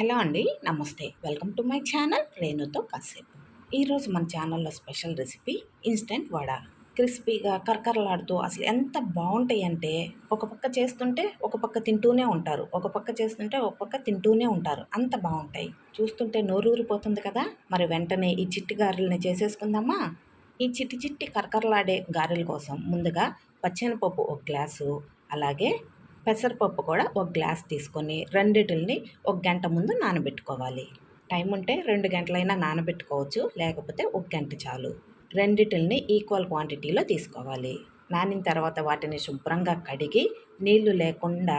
Hello అండి నమస్తే. Welcome to my channel రేణుతో కాసేపు. ఈరోజు మన ఛానల్లో స్పెషల్ రెసిపీ ఇన్స్టెంట్ వడ. క్రిస్పీగా కరకరలాడుతూ అసలు ఎంత బాగుంటాయి అంటే ఒక పక్క చేస్తుంటే ఒక పక్క తింటూనే ఉంటారు. ఒక పక్క చేస్తుంటే ఒక పక్క తింటూనే ఉంటారు. అంత బాగుంటాయి. చూస్తుంటే నోరూరిపోతుంది కదా? మరి వెంటనే ఈ చిట్టి గారెల్ని చేసేసుకుందామా? ఈ చిట్టి చిట్టి కరకరలాడే గారెల కోసం ముందుగా పచ్చనిపప్పు ఒక గ్లాసు అలాగే పెసరపప్పు కూడా ఒక గ్లాస్ తీసుకొని రెండిటిని ఒక గంట ముందు నానబెట్టుకోవాలి. టైం ఉంటే రెండు గంటలైనా నానబెట్టుకోవచ్చు లేకపోతే ఒక గంట చాలు. రెండిటిని ఈక్వల్ క్వాంటిటీలో తీసుకోవాలి. నానిన తర్వాత వాటిని శుభ్రంగా కడిగి నీళ్ళు లేకుండా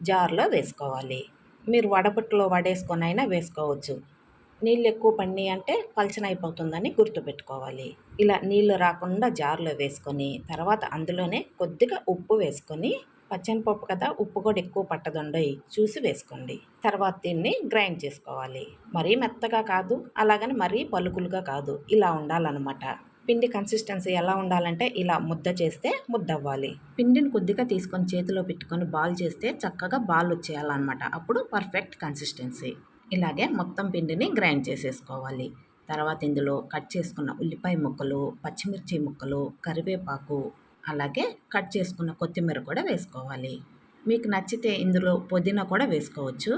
జార్లో వేసుకోవాలి. మీరు వడపట్టులో వడేసుకొని అయినా వేసుకోవచ్చు. నీళ్ళు ఎక్కువ పడినాయి అంటే పలచన అయిపోతుందని గుర్తుపెట్టుకోవాలి. ఇలా నీళ్ళు రాకుండా జార్లో వేసుకొని తర్వాత అందులోనే కొద్దిగా ఉప్పు వేసుకొని పచ్చనిపప్పు కదా ఉప్పు కూడా ఎక్కువ పట్టదండి. చూసి వేసుకోండి. తర్వాత దీన్ని గ్రైండ్ చేసుకోవాలి. మరీ మెత్తగా కాదు అలాగని మరీ పలుకులుగా కాదు. ఇలా ఉండాలన్నమాట. పిండి కన్సిస్టెన్సీ ఎలా ఉండాలంటే ఇలా ముద్ద చేస్తే ముద్ద అవ్వాలి పిండిని కొద్దిగా తీసుకొని చేతిలో పెట్టుకొని బాల్ చేస్తే చక్కగా బాల్ వచ్చేయాలన్నమాట. అప్పుడు పర్ఫెక్ట్ కన్సిస్టెన్సీ ఇలాగే మొత్తం పిండిని గ్రైండ్ చేసేసుకోవాలి. తర్వాత ఇందులో కట్ చేసుకున్న ఉల్లిపాయ ముక్కలు పచ్చిమిర్చి ముక్కలు కరివేపాకు అలాగే కట్ చేసుకున్న కొత్తిమీర కూడా వేసుకోవాలి. మీకు నచ్చితే ఇందులో పుదీనా కూడా వేసుకోవచ్చు.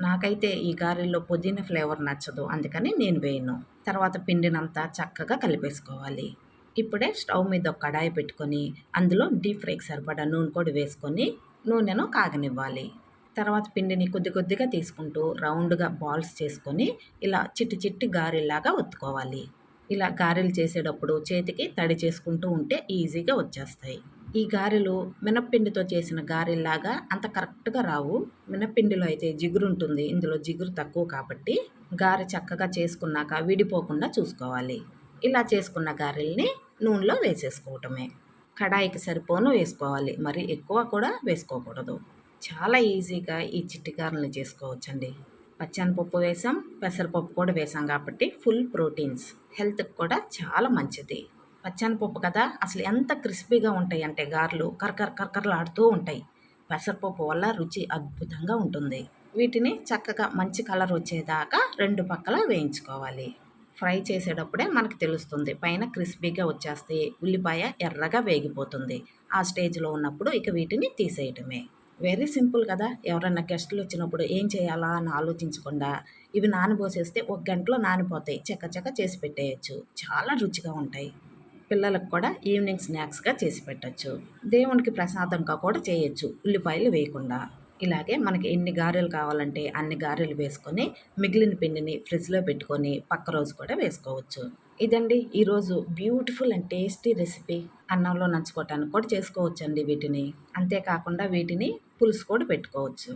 నాకైతే ఈ గారెల్లో పుదీనా ఫ్లేవర్ నచ్చదు అందుకని నేను వేయను. తర్వాత పిండినంతా చక్కగా కలిపేసుకోవాలి. ఇప్పుడే స్టవ్ మీద ఒక కడాయి పెట్టుకొని అందులో డీప్ ఫ్రైకి సరిపడా నూనె కూడా వేసుకొని నూనెను కాగనివ్వాలి. తర్వాత పిండిని కొద్ది కొద్దిగా తీసుకుంటూ రౌండ్గా బాల్స్ చేసుకొని ఇలా చిట్టి చిట్టి గారెలాగా ఒత్తుకోవాలి. ఇలా గారెలు చేసేటప్పుడు చేతికి తడి చేసుకుంటూ ఉంటే ఈజీగా వచ్చేస్తాయి. ఈ గారెలు మినప్పిండితో చేసిన గారెల్లాగా అంత కరెక్ట్గా రావు. మినప్పిండిలో అయితే జిగురు ఉంటుంది. ఇందులో జిగురు తక్కువ కాబట్టి గారె చక్కగా చేసుకున్నాక విడిపోకుండా చూసుకోవాలి. ఇలా చేసుకున్న గారెల్ని నూనెలో వేసేసుకోవటమే. కడాయికి సరిపోను వేసుకోవాలి. మరి ఎక్కువ కూడా వేసుకోకూడదు. చాలా ఈజీగా ఈ చిట్టి గారెలు చేసుకోవచ్చండి. పచ్చనిపప్పు వేసాం పెసరపప్పు కూడా వేసాం కాబట్టి ఫుల్ ప్రోటీన్స్. హెల్త్కి కూడా చాలా మంచిది. పచ్చనిపప్పు కదా అసలు ఎంత క్రిస్పీగా ఉంటాయి అంటే గారెలు కరకర కరకరలాడుతూ ఉంటాయి. పెసరపప్పు వల్ల రుచి అద్భుతంగా ఉంటుంది. వీటిని చక్కగా మంచి కలర్ వచ్చేదాకా రెండు పక్కల వేయించుకోవాలి. ఫ్రై చేసేటప్పుడే మనకు తెలుస్తుంది పైన క్రిస్పీగా వచ్చేస్తే ఉల్లిపాయ ఎర్రగా వేగిపోతుంది. ఆ స్టేజ్లో ఉన్నప్పుడు ఇక వీటిని తీసేయటమే. వెరీ సింపుల్ కదా. ఎవరైనా గెస్టులు వచ్చినప్పుడు ఏం చేయాలా అని ఆలోచించకుండా ఇవి నానబోసేస్తే ఒక గంటలో నానిపోతాయి. చెక్క చెక్క చేసి పెట్టేయచ్చు. చాలా రుచిగా ఉంటాయి. పిల్లలకు కూడా ఈవినింగ్ స్నాక్స్గా చేసి పెట్టచ్చు. దేవునికి ప్రసాదంగా కూడా చేయొచ్చు. ఉల్లిపాయలు వేయకుండా. ఇలాగే మనకి ఎన్ని గారెలు కావాలంటే అన్ని గారెలు వేసుకొని మిగిలిన పిండిని ఫ్రిడ్జ్లో పెట్టుకొని పక్క రోజు కూడా వేసుకోవచ్చు. ఇదండి ఈరోజు బ్యూటిఫుల్ అండ్ టేస్టీ రెసిపీ. అన్నంలో నంచుకోవటానికి కూడా చేసుకోవచ్చండి వీటిని. అంతేకాకుండా వీటిని పులుసు కూడా పెట్టుకోవచ్చు.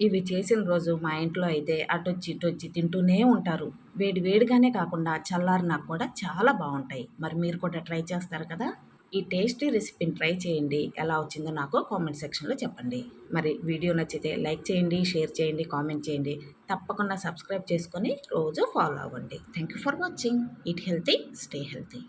ఇవి చేసిన రోజు మా ఇంట్లో అయితే అటొచ్చి ఇటొచ్చి తింటూనే ఉంటారు. వేడి వేడిగానే కాకుండా చల్లారినా కూడా చాలా బాగుంటాయి. మరి మీరు కూడా ట్రై చేస్తారు కదా? ఈ టేస్టీ రెసిపీని ట్రై చేయండి. ఎలా వచ్చిందో నాకు కామెంట్ సెక్షన్లో చెప్పండి. మరి వీడియో నచ్చితే లైక్ చేయండి షేర్ చేయండి కామెంట్ చేయండి. తప్పకుండా సబ్స్క్రైబ్ చేసుకొని రోజు ఫాలో అవ్వండి. Thank you for watching. Eat healthy stay healthy.